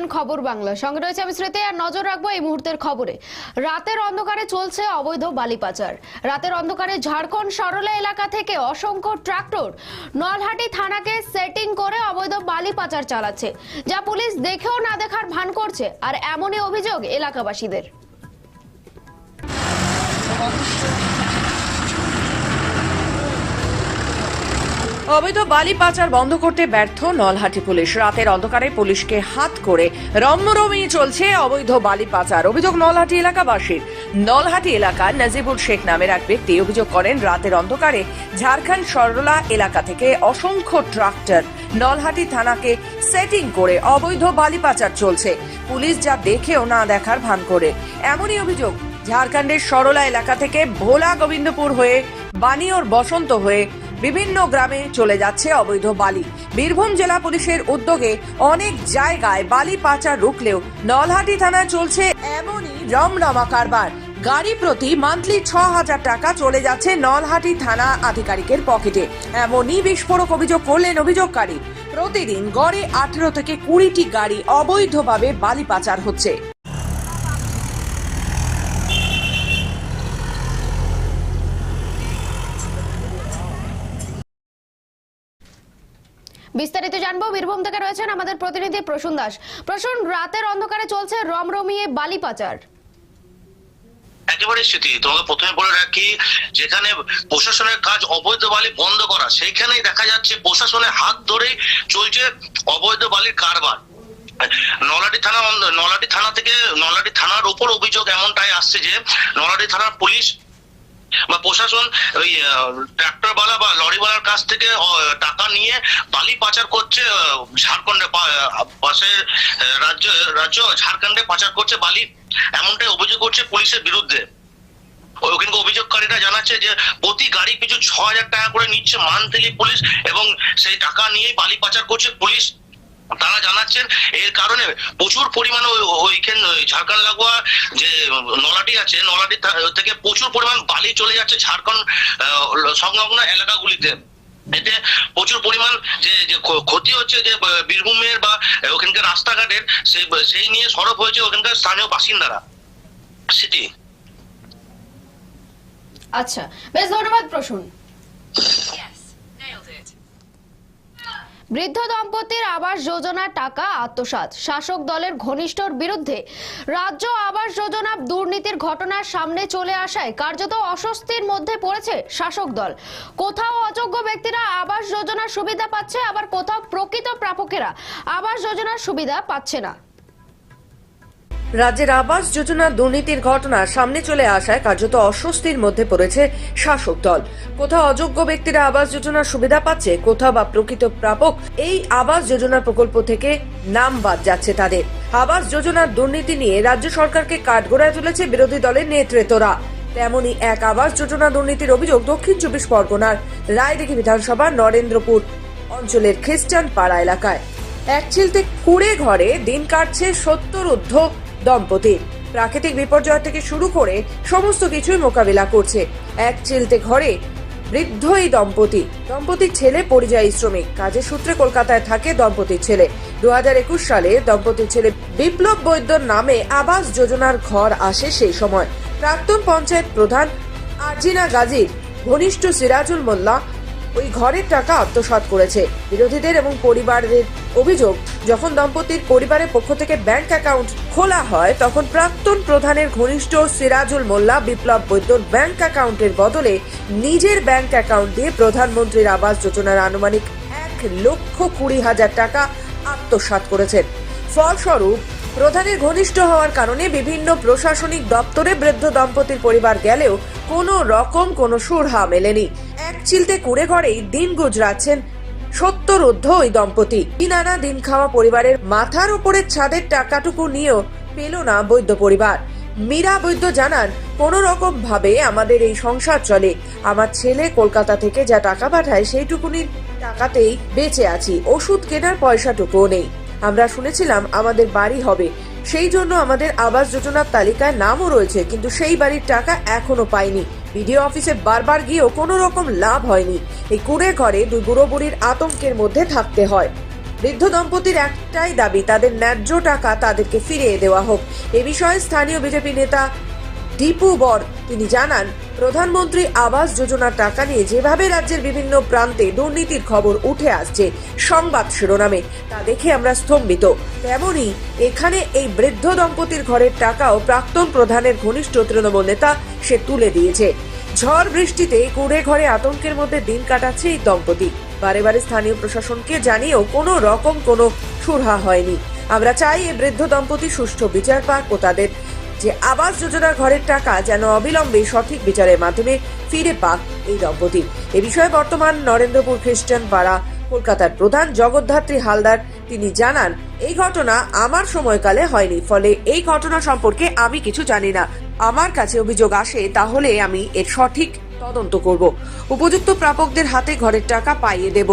দেখছেন খবর বাংলা। সঙ্গে রয়েছে আমি স্মৃতি, আর নজর রাখব এই মুহূর্তের খবরে। রাতের অন্ধকারে চলছে অবৈধ বালি পাচার। রাতের অন্ধকারে ঝাড়খণ্ড সরলা এলাকা থেকে অসংখ্য ট্রাক্টর নলহাটি থানাকে সেটিং করে অবৈধ বালি পাচার চালাচ্ছে, যা পুলিশ দেখেও না দেখার ভান করছে, আর এমনই অভিযোগ এলাকাবাসীদের। অবৈধ বালি পাচার বন্ধ করতে ব্যর্থ নলহাটি পুলিশ। রাতের অন্ধকারে পুলিশকে হাত করে রম্যরমি চলছে অবৈধ বালি পাচার। অভিযোগ নলহাটি এলাকাবাসীর। নলহাটি এলাকার নাজিবুল শেখ নামের এক ব্যক্তি অভিযোগ করেন, রাতের অন্ধকারে ঝাড়খণ্ড সরলা এলাকা থেকে অসংখ্য ট্রাক্টর নলহাটি থানাকে সেটিং করে অবৈধ বালি পাচার চলছে। পুলিশ যা দেখেও না দেখার ভান করে। এমনই অভিযোগ ঝাড়খণ্ডের সরলা এলাকা থেকে ভোলা গোবিন্দপুর হয়ে বানিয়র বসন্ত হয়ে বিভিন্ন গ্রামে চলে যাচ্ছে অবৈধ বালি। বীরভূম জেলা পুলিশের উদ্যোগে অনেক জায়গায় বালি পাচার রুখলেও নলহাটি থানায় চলছে এমনই রমরমা কারবার। গাড়ি প্রতি মান্থলি ছ হাজার টাকা চলে যাচ্ছে নলহাটি থানা আধিকারিকের পকেটে। এমনই বিস্ফোরক অভিযোগ করলেন অভিযোগকারী। প্রতিদিন গড়ে আঠেরো থেকে কুড়িটি গাড়ি অবৈধভাবে বালি পাচার হচ্ছে। বিস্তারিত জানব। বীরভূম থেকে রয়েছেন আমাদের প্রতিনিধি প্রসূন দাস। প্রসূন, রাতের অন্ধকারে চলছে রমরমিয়ে বালি পাচার। একেবারে তোমাকে প্রথমে বলে রাখি, যেখানে প্রশাসনের কাজ অবৈধ বালি বন্ধ করা, সেইখানেই দেখা যাচ্ছে প্রশাসনের হাত ধরেই চলছে অবৈধ বালির কারবার। নলাডি থানা নলাডি থানা থেকে নলাডি থানার উপর অভিযোগ এমনটাই আসছে যে, নলাডি থানার পুলিশ বা প্রশাসন ওই ট্রাক্টরওয়ালা বা লরিওয়ালার কাছ থেকে টাকা নিয়ে বালি পাচার করছে ঝাড়খণ্ডে পাশের রাজ্য রাজ্য ঝাড়খণ্ডে পাচার করছে বালি। এমনটাই অভিযোগ করছে পুলিশের বিরুদ্ধে। ওখানে অভিযোগকারীরা জানাচ্ছে যে প্রতি গাড়ি পিছু ছ হাজার টাকা করে নিচ্ছে মান্থলি পুলিশ এবং সেই টাকা নিয়েই বালি পাচার করছে পুলিশ। তারা জানাচ্ছেন এর কারণে প্রচুর পরিমাণে ওই- ওইখানে, ওই ঝাড়খণ্ড লাগোয়া যে নলাটি আছে, নলাটি থেকে প্রচুর পরিমাণ বালি চলে যাচ্ছে ঝাড়খণ্ড সংলগ্ন এলাকাগুলিতে। এতে প্রচুর পরিমাণ যে যে ক্ষতি হচ্ছে যে বীরভূমের বা ওখানকার রাস্তাঘাটের সেই নিয়ে সরব হয়েছে ওখানকার স্থানীয় বাসিন্দারা। সিটি। আচ্ছা বেশ ধন্যবাদ প্রসূন। বৃদ্ধ দম্পতির আবাস যোজনা টাকা আত্মসাত শাসক দলের ঘনিষ্ঠর বিরুদ্ধে রাজ্য আবাস যোজনা দুর্নীতির ঘটনার সামনে চলে আসায় কার্যত অস্বস্তির মধ্যে পড়েছে শাসক দল। কোথাও অযোগ্য ব্যক্তিরা আবাস যোজনার সুবিধা পাচ্ছে, আবার কোথাও প্রকৃত প্রাপকেরা আবাস যোজনার সুবিধা পাচ্ছে না। রাজ্যের আবাস যোজনা দুর্নীতির ঘটনা সামনে চলে আসায় কার্যত অস্বস্তির মধ্যে পড়েছে শাসক দল। কোথাও অযোগ্য ব্যক্তিরা আবাস যোজনার সুবিধা পাচ্ছে, কোথাও বা প্রকৃত প্রাপক এই আবাস যোজনা প্রকল্প থেকে নাম বাদ যাচ্ছে তাদের। আবাস যোজনার দুর্নীতি নিয়ে রাজ্য সরকারকে কাঠগড়ায় তুলেছে বিরোধী দলের নেতৃত্বরা। তেমনই এক আবাস যোজনা দুর্নীতির অভিযোগ দক্ষিণ চব্বিশ পরগনার রায়দিঘি বিধানসভা নরেন্দ্রপুর অঞ্চলের খ্রিস্টান পাড়া এলাকায়। এক চিলতে কুড়ে ঘরে দিন কাটছে সত্তর ঊর্ধ্ব দম্পতি। প্রাকৃতিক বিপর্যয় থেকে শুরু করে সমস্ত কিছুই মোকাবিলা করছে। এক চিলতে ঘরে বৃদ্ধ এই দম্পতি। দম্পতির ছেলে পরিযায়ী শ্রমিক। কাজের সূত্রে কলকাতায় থাকে দম্পতির ছেলে। দু একুশ সালে দম্পতির ছেলে বিপ্লব বৈদ্যর নামে আবাস যোজনার ঘর আসে সেই সময়। প্রাক্তন পঞ্চায়েত প্রধান আরজিনা গাজীর ঘনিষ্ঠ সিরাজুল মোল্লা ওই ঘরের টাকা আত্মসাৎ করেছে। বিরোধীদের এবং পরিবারের অভিযোগ, যখন দম্পতির পরিবারের পক্ষ থেকে ব্যাংক অ্যাকাউন্ট খোলা হয়, তখন প্রাক্তন প্রধানের ঘনিষ্ঠ সিরাজুল মোল্লা বিপ্লব বৈদ্যর ব্যাংক অ্যাকাউন্টের বদলে নিজের ব্যাংক অ্যাকাউন্ট দিয়ে প্রধানমন্ত্রীর আবাস যোজনার আনুমানিক এক লক্ষ কুড়ি হাজার টাকা আত্মসাৎ করেছেন। ফলস্বরূপ, প্রধানের ঘনিষ্ঠ হওয়ার কারণে বিভিন্ন প্রশাসনিক দপ্তরে বৃদ্ধ দম্পতির পরিবার গেলেও কোনো রকম কোনো সুরহা মেলেনি। চিলতে কুড়ে ঘরেই দিন গুজরাচ্ছেন সত্তর ঊর্ধ্ব ওই দম্পতি। দিন আনা দিন খাওয়া পরিবারের মাথার উপরের ছাদের টাকাটুকু নিয়েও পেল না বৈদ্য পরিবার। মীরা বৈদ্য জানান, কোন রকম ভাবে আমাদের এই সংসার চলে। আমার ছেলে কলকাতা থেকে যা টাকা পাঠায় সেইটুকুনি টাকাতেই বেঁচে আছি। ওষুধ কেনার পয়সাটুকুও নেই। আমরা শুনেছিলাম আমাদের বাড়ি হবে। সেই জন্য আমাদের আবাস যোজনার তালিকায় নামও রয়েছে, কিন্তু সেই বাড়ির টাকা এখনও পাইনি। বিডিও অফিসে বারবার গিয়েও কোনো রকম লাভ হয়নি। এই কুড়ে ঘরে দুই বুড়ো বুড়ির আতঙ্কের মধ্যে থাকতে হয়। বৃদ্ধ দম্পতির একটাই দাবি, তাদের ন্যায্য টাকা তাদেরকে ফিরিয়ে দেওয়া হোক। এ বিষয়ে স্থানীয় বিজেপি নেতা দীপু বর। তিনি জানান, প্রধানমন্ত্রী আবাস যোজনার টাকা নিয়ে যেভাবে রাজ্যের বিভিন্ন প্রান্তে দুর্নীতির খবর উঠে আসছে সংবাদ শিরোনামে, তা দেখে আমরা স্তম্ভিত। তেমনি এখানে এই বৃদ্ধ দম্পতির ঘরের টাকাও প্রাক্তন প্রধানের ঘনিষ্ঠ তৃণমূল নেতা সে তুলে দিয়েছে। ঝড় বৃষ্টিতে কুড়ে ঘরে আতঙ্কের মধ্যে দিন কাটাচ্ছে এই দম্পতি। বারে বারে স্থানীয় প্রশাসনকে জানিয়েও কোনো রকম কোনো সুরহা হয়নি। আমরা চাই এই বৃদ্ধ দম্পতি সুষ্ঠু বিচার পাক ও তাদের যে আবাস যোজনা ঘরের টাকা যেন অবিলম্বে সঠিক বিচারের মাধ্যমে ফিরে পাক এই দম্পতি এ বিষয়ে বর্তমান নরেন্দ্রপুর খ্রিস্টান পাড়া কলকাতার প্রধান জগদ্ধাত্রী হালদার তিনি জানান, এই ঘটনা আমার সময়কালে হয়নি, ফলে এই ঘটনা সম্পর্কে আমি কিছু জানি না। আমার কাছে অভিযোগ আসে, তাহলে আমি এর সঠিক তদন্ত করব। উপযুক্ত প্রাপকদের হাতে ঘরের টাকা পাইয়ে দেব।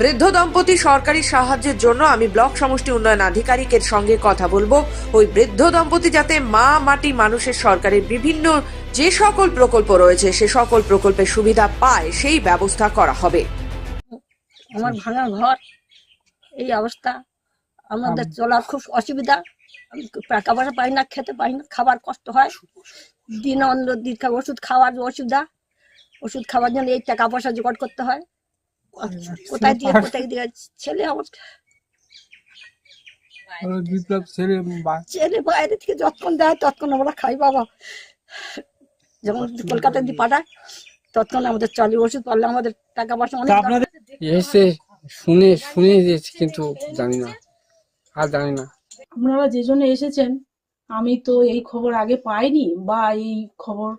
বৃদ্ধ দম্পতি সরকারি সাহায্যের জন্য আমি ব্লক সমষ্টি উন্নয়ন আধিকারিকের সঙ্গে কথা বলব। ওই বৃদ্ধ দম্পতি যাতে মা মাটি মানুষের সরকারের বিভিন্ন যে সকল প্রকল্প রয়েছে, সে সকল প্রকল্পের সুবিধা পায়, সেই ব্যবস্থা করা হবে। আমার ভাঙা ঘর, এই অবস্থা। আমাদের চলার খুব অসুবিধা। টাকা পয়সা পাই না, খেতে পাই না, খাবার কষ্ট হয়। দিন অন্য দিন ওষুধ খাওয়ার অসুবিধা। ওষুধ খাওয়ার জন্য এই টাকা পয়সা জোগাড় করতে হয়। কোথায় দিয়ে কোথায় দিয়ে ছেলে আমার বিপ্লব ছেলে ছেলে বাইরে থেকে যতক্ষণ দেয় ততক্ষণ আমরা খাই বাবা। যখন কলকাতা দিয়ে পাঠায় ততক্ষণ আমাদের চলে ওষুধ পারলে আমাদের টাকা পয়সা অনেক দরকার। এসে শুনে শুনে দিয়েছি কিন্তু জানি না। আর জানি না। আপনারা যে জন্য এসেছেন আমি তো এই খবর আগে পাইনি বা এই খবর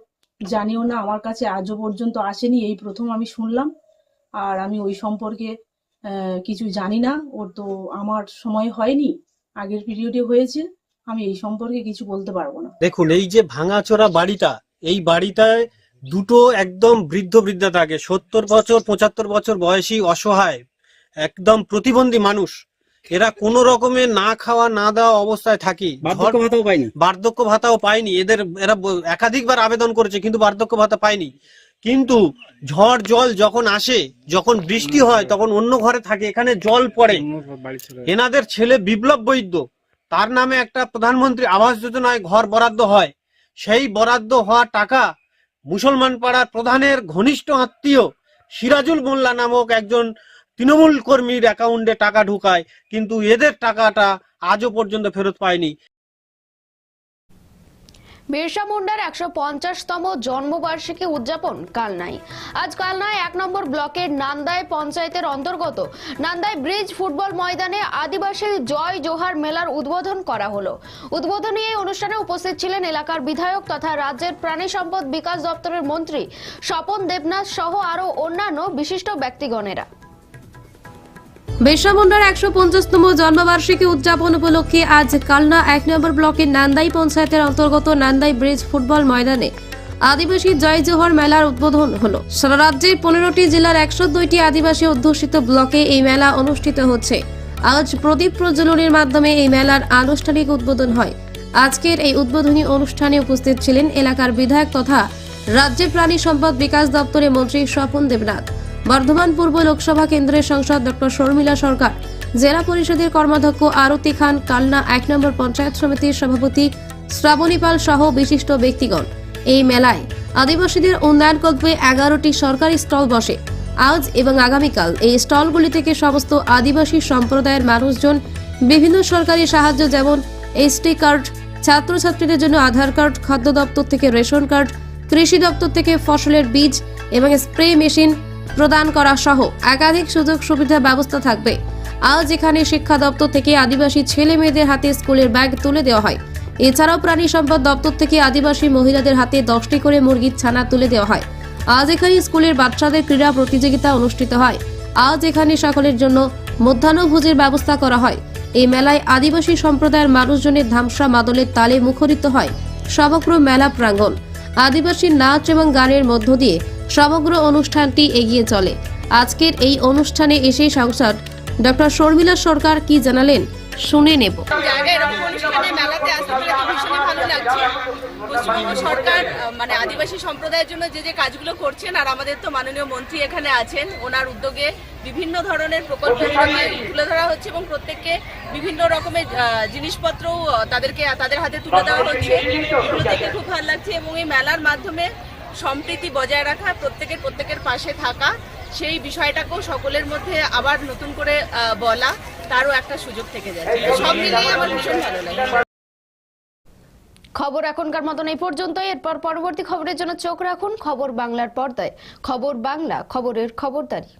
জানিও না আমার কাছে আজও পর্যন্ত আসেনি এই প্রথম আমি শুনলাম। আর আমি ওই সম্পর্কে আহ, কিছু জানি না। ওর তো আমার সময় হয়নি। আগের পিরিয়ডে হয়েছে। আমি এই সম্পর্কে কিছু বলতে পারব না। দেখুন এই যে ভাঙাচোরা বাড়িটা এই বাড়িটায় দুটো একদম বৃদ্ধ বৃদ্ধা থাকে। সত্তর বছর পঁচাত্তর বছর বয়সী অসহায় একদম প্রতিবন্ধী মানুষ। এরা কোনো রকমে না খাওয়া না দেওয়া অবস্থায় থাকি। বার্ধক্য ভাতাও বার্ধক্য ভাতাও পায়নি। এদের এরা একাধিকবার আবেদন করেছে কিন্তু বার্ধক্য ভাতা পায়নি। কিন্তু ঝড় জল যখন আসে যখন বৃষ্টি হয় তখন অন্য ঘরে থাকে এখানে জল পড়ে। এনাদের ছেলে বিপ্লব বৈদ্য তার নামে একটা প্রধানমন্ত্রী আবাস যোজনায় ঘর বরাদ্দ হয়। সেই বরাদ্দ হওয়া টাকা মুসলমান পাড়ার প্রধানের ঘনিষ্ঠ আত্মীয় সিরাজুল মোল্লা নামক একজন তৃণমূল কর্মীর অ্যাকাউন্টে টাকা ঢুকায় কিন্তু এদের টাকাটা আজও পর্যন্ত ফেরত পায়নি। বিরসা মুন্ডার একশো পঞ্চাশতম জন্মবার্ষিকী উদযাপন কালনায় আজ কালনায় এক নম্বর ব্লকের নান্দায় পঞ্চায়েতের অন্তর্গত। নান্দায় ব্রিজ ফুটবল ময়দানে আদিবাসী জয় জোহার মেলার উদ্বোধন করা হলো। উদ্বোধনী এই অনুষ্ঠানে উপস্থিত ছিলেন এলাকার বিধায়ক তথা রাজ্যের প্রাণী সম্পদ বিকাশ দপ্তরের মন্ত্রী স্বপন দেবনাথ সহ আরও অন্যান্য বিশিষ্ট ব্যক্তিগণেরা। বিরসা মুন্ডার একশো পঞ্চাশতম জন্মবার্ষিকী উদযাপন উপলক্ষে আজ কালনা এক নম্বর ব্লকের নান্দাই পঞ্চায়েতের অন্তর্গত নান্দাই ব্রিজ ফুটবল ময়দানে আদিবাসী জয় জোহর মেলার উদ্বোধন হলো। সারা রাজ্যের পনেরোটি জেলার একশো দুইটি আদিবাসী অধ্যুষিত ব্লকে এই মেলা অনুষ্ঠিত হচ্ছে। আজ প্রদীপ প্রজ্বলনের মাধ্যমে এই মেলার আনুষ্ঠানিক উদ্বোধন হয়। আজকের এই উদ্বোধনী অনুষ্ঠানে উপস্থিত ছিলেন এলাকার বিধায়ক তথা রাজ্যের প্রাণী সম্পদ বিকাশ দপ্তরের মন্ত্রী স্বপন দেবনাথ। বর্ধমান পূর্ব লোকসভা কেন্দ্রের সংসদ ডক্টর শর্মিলা সরকার, জেলা পরিষদের কর্মাধ্যক্ষ আরতি খান কালনা এক নম্বর পঞ্চায়েত সমিতির সভাপতি শ্রাবণী পাল সহ বিশিষ্ট ব্যক্তিগণ। এই মেলায় আদিবাসীদের উন্নয়নকল্পে এগারোটি সরকারি স্টল বসে। আজ এবং আগামীকাল এই স্টলগুলি থেকে সমস্ত আদিবাসী সম্প্রদায়ের মানুষজন বিভিন্ন সরকারি সাহায্য যেমন এসটি কার্ড, ছাত্রছাত্রীদের জন্য আধার কার্ড, খাদ্য দপ্তর থেকে রেশন কার্ড, কৃষি দপ্তর থেকে ফসলের বীজ এবং স্প্রে মেশিন প্রদান করা সহ একাধিক সুযোগ সুবিধা ব্যবস্থা থাকবে। আজ এখানে শিক্ষা দপ্তর থেকে আদিবাসী ছেলে মেয়েদের হাতে স্কুলের ব্যাগ তুলে দেওয়া হয়। এছাড়াও প্রাণী সম্পদ দপ্তর থেকে আদিবাসী মহিলাদের হাতে দশটি করে মুরগির ছানা তুলে দেওয়া হয়। আজ এখানে স্কুলের বাচ্চাদের ক্রীড়া প্রতিযোগিতা অনুষ্ঠিত হয়। আজ এখানে সকলের জন্য মধ্যাহ্নভোজের ব্যবস্থা করা হয়। এই মেলায় আদিবাসী সম্প্রদায়ের মানুষজনের ধামসা মাদলের তালে মুখরিত হয়। সমগ্র মেলা প্রাঙ্গণ আদিবাসী নাচ এবং গানের মধ্য দিয়ে সমগ্র অনুষ্ঠানটি এগিয়ে চলে। আজকের এই অনুষ্ঠানে এসে সাংসদ ডক্টর শর্মিলা সরকার কি জানালেন শুনে নেব। সরকার মানে আদিবাসী সম্প্রদায়ের জন্য যে যে কাজগুলো করছেন আর আমাদের তো মাননীয় মন্ত্রী এখানে আছেন ওনার উদ্যোগে বিভিন্ন ধরনের প্রকল্প তুলে ধরা হচ্ছে এবং প্রত্যেককে বিভিন্ন রকমের আহ, জিনিসপত্রও তাদেরকে তাদের হাতে তুলে দেওয়া হচ্ছে। খুব ভালো লাগছে এবং এই মেলার মাধ্যমে সম্প্রীতি বজায় রাখা প্রত্যেকের প্রত্যেকের পাশে থাকা সেই বিষয়টাকেও সকলের মধ্যে আবার নতুন করে বলা তারও একটা সুযোগ থেকে যাচ্ছে। সব মিলিয়ে আমার ভীষণ ভালো লাগে। খবর এখনকার মতন এই পর্যন্ত এরপর পরবর্তী খবরের জন্য চোখ রাখুন খবর বাংলার পর্দায়। খবর বাংলা খবরের খবরদারি।